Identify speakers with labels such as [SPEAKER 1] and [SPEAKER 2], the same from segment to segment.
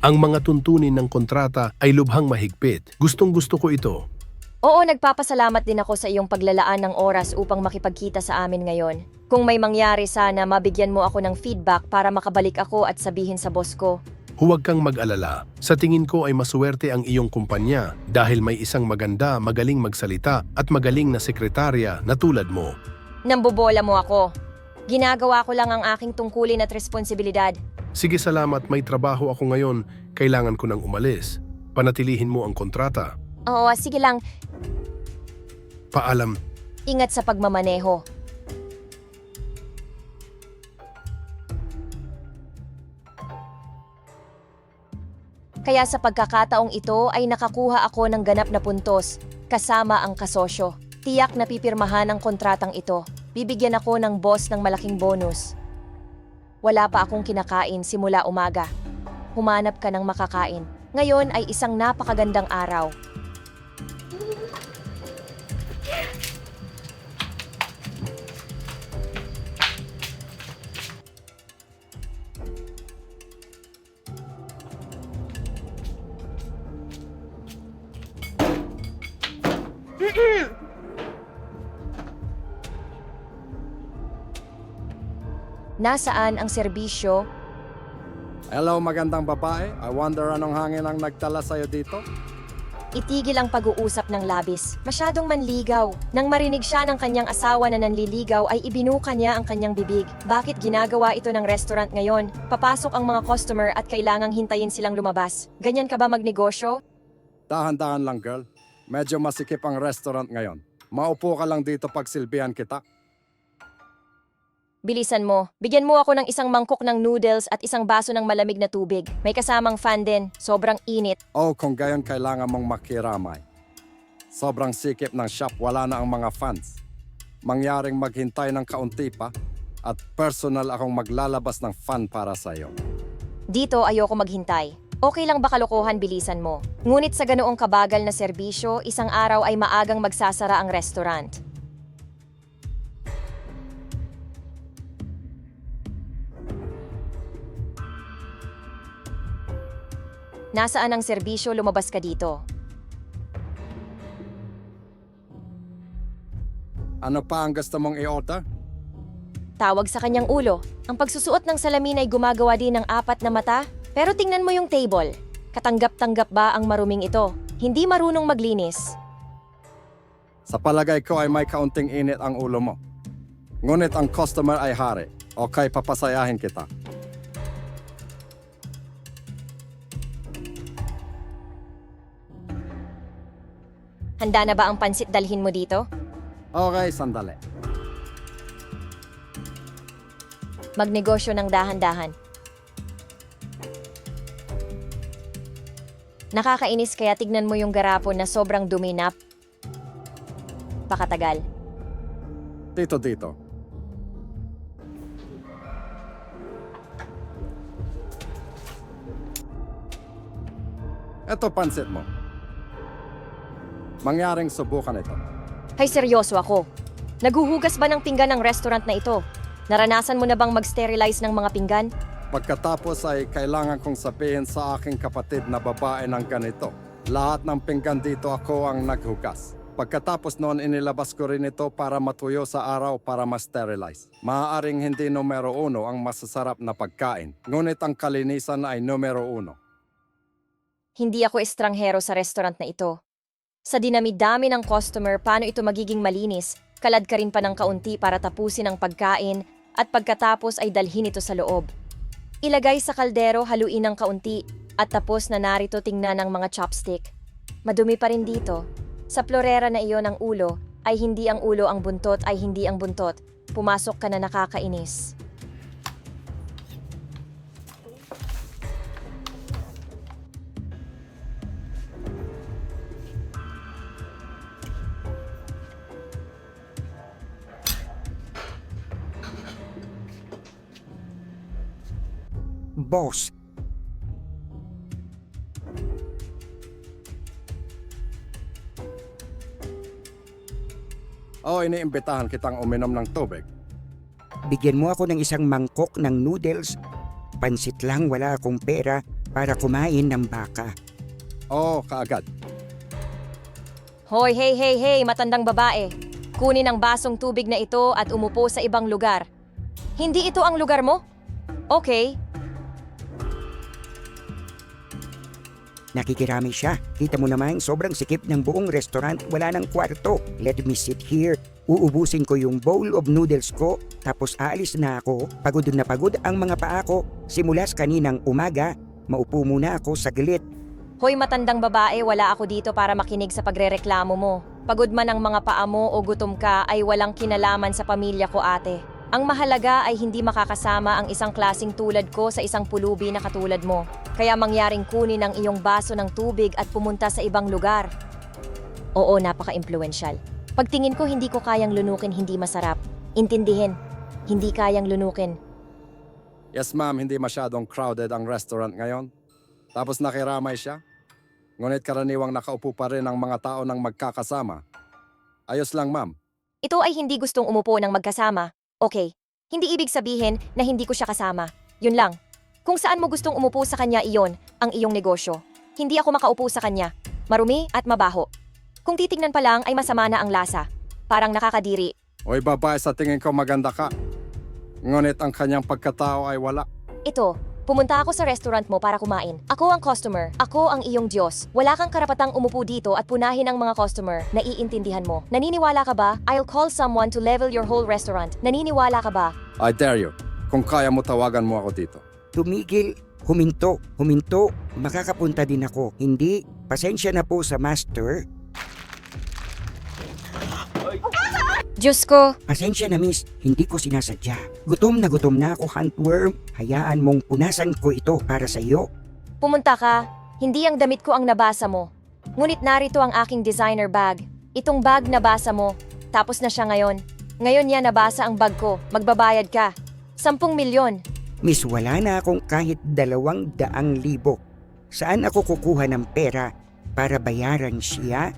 [SPEAKER 1] Ang mga tuntunin ng kontrata ay lubhang mahigpit. Gustong gusto ko ito.
[SPEAKER 2] Oo, nagpapasalamat din ako sa iyong paglalaan ng oras upang makipagkita sa amin ngayon. Kung may mangyari sana, mabigyan mo ako ng feedback para makabalik ako at sabihin sa boss ko.
[SPEAKER 1] Huwag kang mag-alala. Sa tingin ko ay masuwerte ang iyong kumpanya dahil may isang maganda, magaling magsalita at magaling na sekretarya na tulad mo.
[SPEAKER 2] Nambobola mo ako. Ginagawa ko lang ang aking tungkulin at responsibilidad.
[SPEAKER 1] Sige salamat, may trabaho ako ngayon. Kailangan ko nang umalis. Panatilihin mo ang kontrata.
[SPEAKER 2] Oo, sige lang.
[SPEAKER 1] Paalam.
[SPEAKER 2] Ingat sa pagmamaneho. Kaya sa pagkakataong ito ay nakakuha ako ng ganap na puntos, kasama ang kasosyo. Tiyak na pipirmahan ang kontratang ito. Bibigyan ako ng boss ng malaking bonus. Wala pa akong kinakain simula umaga. Humanap ka ng makakain. Ngayon ay isang napakagandang araw. Nasaan ang serbisyo
[SPEAKER 3] Hello, magandang babae. I wonder anong hangin ang nagtala sa'yo dito?
[SPEAKER 2] Itigil ang pag-uusap ng labis. Masyadong manligaw. Nang marinig siya ng kanyang asawa na nanliligaw ay ibinuka niya ang kanyang bibig. Bakit ginagawa ito ng restaurant ngayon? Papasok ang mga customer at kailangang hintayin silang lumabas. Ganyan ka ba magnegosyo?
[SPEAKER 3] Dahan-dahan lang, girl. Medyo masikip ang restaurant ngayon. Maupo ka lang dito pag silbihan kita.
[SPEAKER 2] Bilisan mo. Bigyan mo ako ng isang mangkok ng noodles at isang baso ng malamig na tubig. May kasamang fan din. Sobrang init.
[SPEAKER 3] Oh, kung gayon kailangan mong makiramay. Sobrang sikip ng shop, wala na ang mga fans. Mangyaring maghintay ng kaunti pa at personal akong maglalabas ng fan para sa'yo.
[SPEAKER 2] Dito ayoko maghintay. Okay lang ba kalokohan bilisan mo? Ngunit sa ganoong kabagal na serbisyo, isang araw ay maagang magsasara ang restaurant. Nasaan ang serbisyo lumabas ka dito?
[SPEAKER 3] Ano pa ang gusto mong i-order?
[SPEAKER 2] Tawag sa kanyang ulo. Ang pagsusuot ng salamin ay gumagawa din ng apat na mata. Pero tingnan mo yung table. Katanggap-tanggap ba ang maruming ito? Hindi marunong maglinis.
[SPEAKER 3] Sa palagay ko ay may kaunting init ang ulo mo. Ngunit ang customer ay hari. Okay, papasayahin kita.
[SPEAKER 2] Handa na ba ang pansit dalhin mo dito?
[SPEAKER 3] Okay, sandali.
[SPEAKER 2] Magnegosyo ng dahan-dahan. Nakakainis kaya tignan mo yung garapon na sobrang dumi na pakatagal.
[SPEAKER 3] Dito, dito. Ito pansit mo. Mangyaring subukan ito.
[SPEAKER 2] Hay seryoso ako. Naguhugas ba ng pinggan ng restaurant na ito? Naranasan mo na bang mag-sterilize ng mga pinggan?
[SPEAKER 3] Pagkatapos ay kailangan kong sabihin sa aking kapatid na babae ng ganito. Lahat ng pinggan dito ako ang naghugas. Pagkatapos noon inilabas ko rin ito para matuyo sa araw para ma-sterilize. Maaaring hindi numero uno ang masasarap na pagkain, ngunit ang kalinisan ay numero uno.
[SPEAKER 2] Hindi ako estranghero sa restaurant na ito. Sa dinami-dami ng customer, paano ito magiging malinis? Kalad ka rin pa ng kaunti para tapusin ang pagkain at pagkatapos ay dalhin ito sa loob. Ilagay sa kaldero, haluin ng kaunti at tapos na narito tingnan ng mga chopstick. Madumi pa rin dito. Sa florera na iyon ang ulo, ay hindi ang ulo ang buntot ay hindi ang buntot. Pumasok ka na nakakainis.
[SPEAKER 4] Boss,
[SPEAKER 3] O iniimbitahan kitang uminom ng tubig.
[SPEAKER 4] bigyan mo ako ng isang mangkok ng noodles pansit lang wala akong pera para kumain ng baka.
[SPEAKER 3] Oo, kaagad.
[SPEAKER 2] Hoy, hey, hey, hey, matandang babae. Kunin ang basong tubig na ito at umupo sa ibang lugar. Hindi ito ang lugar mo? Okay,
[SPEAKER 4] Nakikirami siya. Kita mo naman, sobrang sikip ng buong restaurant. Wala ng kwarto. Let me sit here. Uubusin ko yung bowl of noodles ko, tapos aalis na ako. Pagod na pagod ang mga paa ko. Simulas kaninang umaga, maupo muna ako saglit.
[SPEAKER 2] Hoy matandang babae, wala ako dito para makinig sa pagrereklamo mo. Pagod man ang mga paa mo o gutom ka ay walang kinalaman sa pamilya ko ate. Ang mahalaga ay hindi makakasama ang isang klasing tulad ko sa isang pulubi na katulad mo. Kaya mangyaring kunin ang iyong baso ng tubig at pumunta sa ibang lugar. Oo, napaka-impluensyal. Pagtingin ko hindi ko kayang lunukin hindi masarap. Intindihin, hindi kayang lunukin.
[SPEAKER 3] Yes ma'am, hindi masyadong crowded ang restaurant ngayon. Tapos nakiramay siya. Ngunit karaniwang nakaupo pa rin ang mga tao ng magkakasama. Ayos lang ma'am.
[SPEAKER 2] Ito ay hindi gustong umupo ng magkasama. Okay, hindi ibig sabihin na hindi ko siya kasama. Yun lang. Kung saan mo gustong umupo sa kanya iyon, ang iyong negosyo. Hindi ako makaupo sa kanya. Marumi at mabaho. Kung titignan pa lang ay masama na ang lasa. Parang nakakadiri.
[SPEAKER 3] Oy babae, sa tingin ko maganda ka. Ngunit ang kanyang pagkatao ay wala.
[SPEAKER 2] Ito, pumunta ako sa restaurant mo para kumain. Ako ang customer. Ako ang iyong Diyos. Wala kang karapatang umupo dito at punahin ang mga customer. Naiintindihan mo. Naniniwala ka ba? I'll call someone to level your whole restaurant. Naniniwala ka ba?
[SPEAKER 3] I dare you. Kung kaya mo, tawagan mo ako dito.
[SPEAKER 4] Tumigil, huminto, huminto. Makakapunta din ako. Hindi, pasensya na po sa master.
[SPEAKER 2] Diyos ko,
[SPEAKER 4] Pasensya na miss, hindi ko sinasadya. Gutom na gutom na ako, handworm. Hayaan mong punasan ko ito para sa iyo.
[SPEAKER 2] Pumunta ka, hindi ang damit ko ang nabasa mo. Ngunit narito ang aking designer bag. Itong bag nabasa mo, tapos na siya ngayon. Ngayon niya nabasa ang bag ko, magbabayad ka. Sampung milyon.
[SPEAKER 4] Miss, wala na akong kahit dalawang daang libo. Saan ako kukuha ng pera para bayaran siya?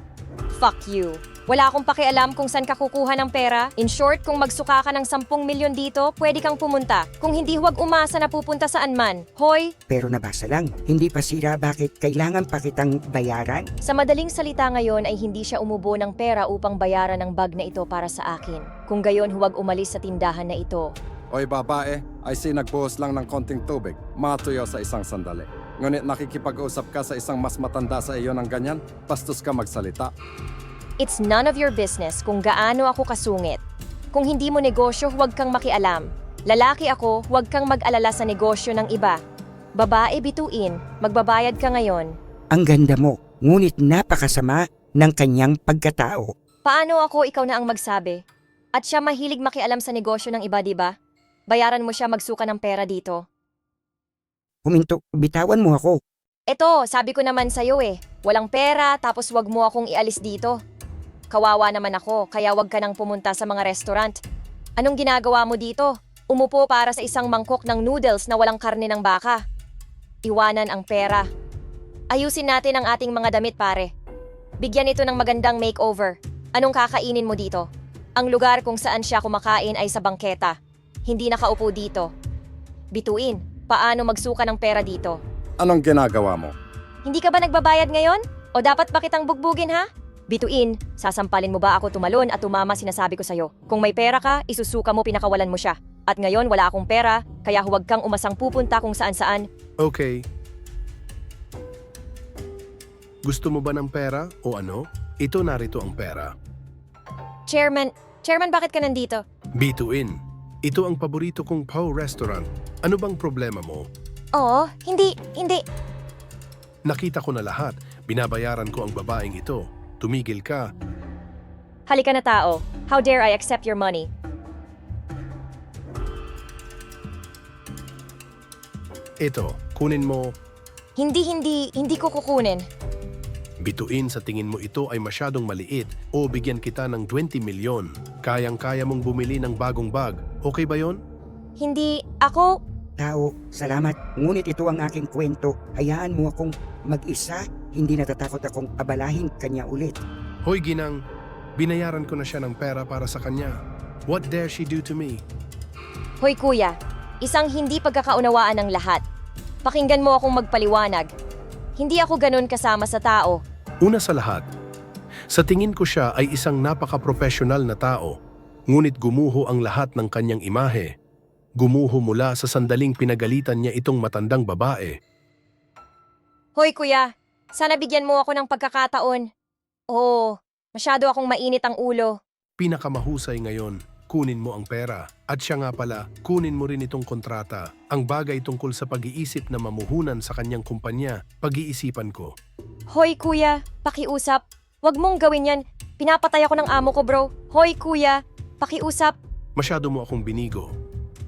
[SPEAKER 2] Fuck you. Wala akong pakialam kung saan ka kukuha ng pera. In short, kung magsuka ka ng sampung milyon dito, pwede kang pumunta. Kung hindi huwag umasa na pupunta saan man. Hoy,
[SPEAKER 4] Pero nabasa lang, hindi pa sira bakit kailangan pa kitang bayaran?
[SPEAKER 2] sa madaling salita ngayon ay hindi siya umubo ng pera upang bayaran ang bag na ito para sa akin. Kung gayon huwag umalis sa tindahan na ito.
[SPEAKER 3] Oy babae, I see nagbuhos lang ng konting tubig. Matuyo sa isang sandali. Ngunit nakikipag-usap ka sa isang mas matanda sa iyo ng ganyan, bastos ka magsalita.
[SPEAKER 2] It's none of your business kung gaano ako kasungit. Kung hindi mo negosyo, huwag kang makialam. Lalaki ako, huwag kang mag-alala sa negosyo ng iba. Babae bituin, magbabayad ka ngayon.
[SPEAKER 4] Ang ganda mo, ngunit napakasama ng kanyang pagkatao.
[SPEAKER 2] Paano ako ikaw na ang magsabi? At siya mahilig makialam sa negosyo ng iba, di ba? Bayaran mo siya magsuka ng pera dito.
[SPEAKER 4] Huminto, bitawan mo ako.
[SPEAKER 2] Eto, sabi ko naman sa'yo eh. Walang pera, tapos wag mo akong ialis dito. Kawawa naman ako, kaya wag ka nang pumunta sa mga restaurant. Anong ginagawa mo dito? Umupo para sa isang mangkok ng noodles na walang karne ng baka. Iwanan ang pera. Ayusin natin ang ating mga damit pare. Bigyan ito ng magandang makeover. Anong kakainin mo dito? Ang lugar kung saan siya kumakain ay sa bangketa. Hindi nakaupo dito. Bituin, paano magsuka ng pera dito?
[SPEAKER 3] Anong ginagawa mo?
[SPEAKER 2] Hindi ka ba nagbabayad ngayon? O dapat ba kitang bugbugin ha? Bituin, sasampalin mo ba ako tumalon at tumama sinasabi ko sa'yo. Kung may pera ka, isusuka mo pinakawalan mo siya. At ngayon wala akong pera, kaya huwag kang umasang pupunta kung saan saan.
[SPEAKER 1] Okay. Gusto mo ba ng pera o ano? Ito narito ang pera.
[SPEAKER 2] Chairman, Chairman bakit ka nandito?
[SPEAKER 1] B2In. Ito ang paborito kong Pau restaurant. Ano bang problema mo?
[SPEAKER 2] Oo, hindi, hindi.
[SPEAKER 1] Nakita ko na lahat. Binabayaran ko ang babaeng ito. Tumigil ka.
[SPEAKER 2] Halika na tao. How dare I accept your money?
[SPEAKER 1] Ito, kunin mo.
[SPEAKER 2] Hindi, hindi, hindi ko kukunin.
[SPEAKER 1] Bituin sa tingin mo ito ay masyadong maliit o bigyan kita ng 20 milyon. Kayang-kaya mong bumili ng bagong bag. Okay ba yon?
[SPEAKER 2] Hindi, ako,
[SPEAKER 4] Tao, salamat. Ngunit ito ang aking kwento. Hayaan mo akong mag-isa. Hindi natatakot akong abalahin kanya ulit.
[SPEAKER 1] Hoy ginang, binayaran ko na siya ng pera para sa kanya. What dare she do to me?
[SPEAKER 2] hoy kuya, Isang hindi pagkakaunawaan ng lahat. Pakinggan mo akong magpaliwanag. Hindi ako ganun kasama sa tao.
[SPEAKER 1] Una sa lahat, sa tingin ko siya ay isang napaka-professional na tao, ngunit gumuho ang lahat ng kanyang imahe. Gumuho mula sa sandaling pinagalitan niya itong matandang babae.
[SPEAKER 2] Hoy kuya, sana bigyan mo ako ng pagkakataon. Oo, masyado akong mainit ang ulo.
[SPEAKER 1] Pinakamahusay ngayon, kunin mo ang pera. At siya nga pala, kunin mo rin itong kontrata. Ang bagay tungkol sa pag-iisip na mamuhunan sa kanyang kumpanya, pag-iisipan ko.
[SPEAKER 2] Hoy kuya, pakiusap. Huwag mong gawin yan. Pinapatay ako ng amo ko bro. Hoy kuya, pakiusap.
[SPEAKER 1] Masyado mo akong binigo.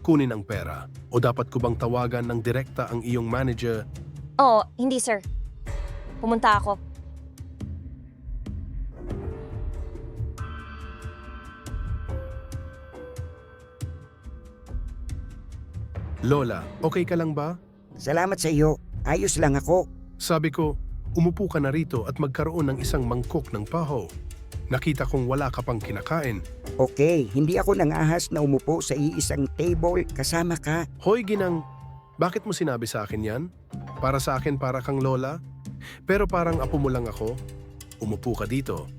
[SPEAKER 1] Kunin ang pera. O dapat ko bang tawagan ng direkta ang iyong manager
[SPEAKER 2] Oo, hindi sir. Pumunta ako.
[SPEAKER 1] Lola, okay ka lang ba?
[SPEAKER 4] Salamat sa iyo. Ayos lang ako.
[SPEAKER 1] Sabi ko, umupo ka na rito at magkaroon ng isang mangkok ng paho. Nakita kong wala ka pang kinakain.
[SPEAKER 4] Okay, hindi ako nangahas na umupo sa iisang table kasama ka.
[SPEAKER 1] Hoy ginang, bakit mo sinabi sa akin yan? Para sa akin para kang lola? Pero parang apo mo lang ako. Umupo ka dito.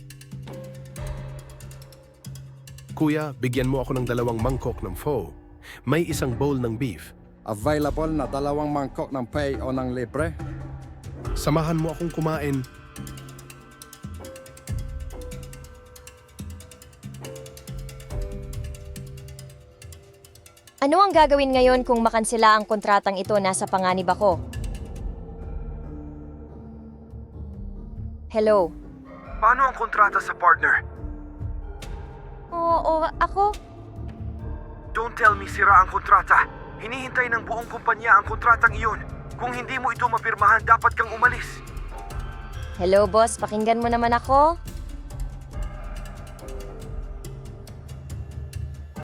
[SPEAKER 1] Kuya, bigyan mo ako ng dalawang mangkok ng pho. May isang bowl ng beef.
[SPEAKER 3] Available na dalawang mangkok ng pay o ng libre.
[SPEAKER 1] Samahan mo akong kumain.
[SPEAKER 2] Ano ang gagawin ngayon kung makansela ang kontratang ito nasa panganib ako? Hello?
[SPEAKER 5] Paano ang kontrata sa partner?
[SPEAKER 2] Oo, ako?
[SPEAKER 5] Don't tell me sira ang kontrata. Hinihintay ng buong kumpanya ang kontratang iyon. Kung hindi mo ito mapirmahan, dapat kang umalis.
[SPEAKER 2] Hello boss, pakinggan mo naman ako.